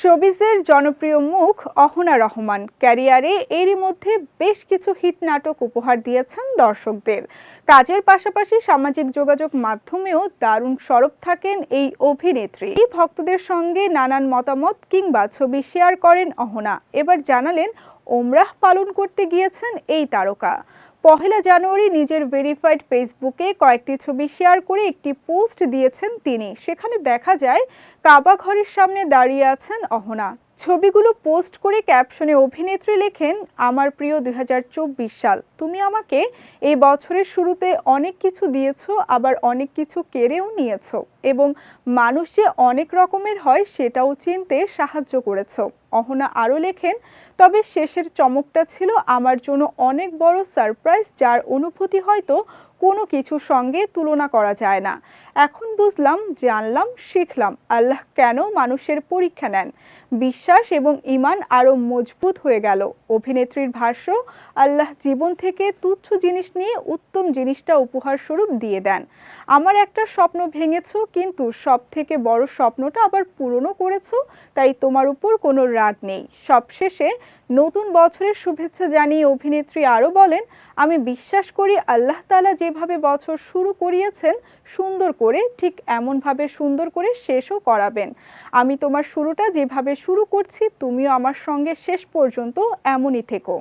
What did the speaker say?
শোবিজের জনপ্রিয় মুখ অহনা রহমান। ক্যারিয়ারে এরই মধ্যে বেশ কিছু হিট নাটক উপহার দিয়েছেন দর্শকদের। কাজের পাশাপাশি সামাজিক যোগাযোগ মাধ্যমেও দারুণ সরব থাকেন এই অভিনেত্রী। ভক্তদের সঙ্গে নানান মতামত কিংবা ছবি শেয়ার করেন অহনা। এবার জানালেন ওমরাহ পালন করতে গিয়েছেন এই তারকা। পহেলা জানুয়ারি নিজের ভেরিফাইড ফেসবুকে কয়েকটি ছবি শেয়ার করে একটি পোস্ট দিয়েছেন তিনি। সেখানে দেখা যায়, কাবা ঘরের সামনে দাঁড়িয়ে আছেন অহনা। ছবিগুলো পোস্ট করে ক্যাপশনে অভিনেত্রী লেখেন, আমার প্রিয় দুই হাজার চব্বিশ সাল, তুমি আমাকে এই বছরের শুরুতে অনেক কিছু দিয়েছ, আবার অনেক কিছু কেড়েও নিয়েছ এবং মানুষ যে অনেক রকমের হয়, সেটাও চিনতে সাহায্য করেছ। অহনা আরও লেখেন, তবে শেষের চমকটা ছিল আমার জন্য অনেক বড় সারপ্রাইজ, যার অনুভূতি হয়তো কোনো কিছুর সঙ্গে তুলনা করা যায় না। এখন বুঝলাম, জানলাম, শিখলাম, আল্লাহ কেন মানুষের পরীক্ষা নেন। বিশ্বাস এবং ইমান আরও মজবুত হয়ে গেল। অভিনেত্রীর ভাষ্য, আল্লাহ জীবন থেকে তুচ্ছ জিনিস নিয়ে উত্তম জিনিসটা উপহার স্বরূপ দিয়ে দেন। আমার একটা স্বপ্ন ভেঙেছো, কিন্তু সব থেকে বড় স্বপ্নটা আবার পূরণও করেছ, তাই তোমার উপর কোনো রাগ নেই। সবশেষে নতুন বছরের শুভেচ্ছা জানিয়ে অভিনেত্রী আরও বলেন, আমি বিশ্বাস করি আল্লাহ তালা যেভাবে বছর শুরু করিয়েছেন, সুন্দর করে, ঠিক এমনভাবে সুন্দর করে শেষও করাবেন। আমি তোমার শুরুটা যেভাবে শুরু করছি, তুমিও আমার সঙ্গে শেষ পর্যন্ত এমনই থেকো।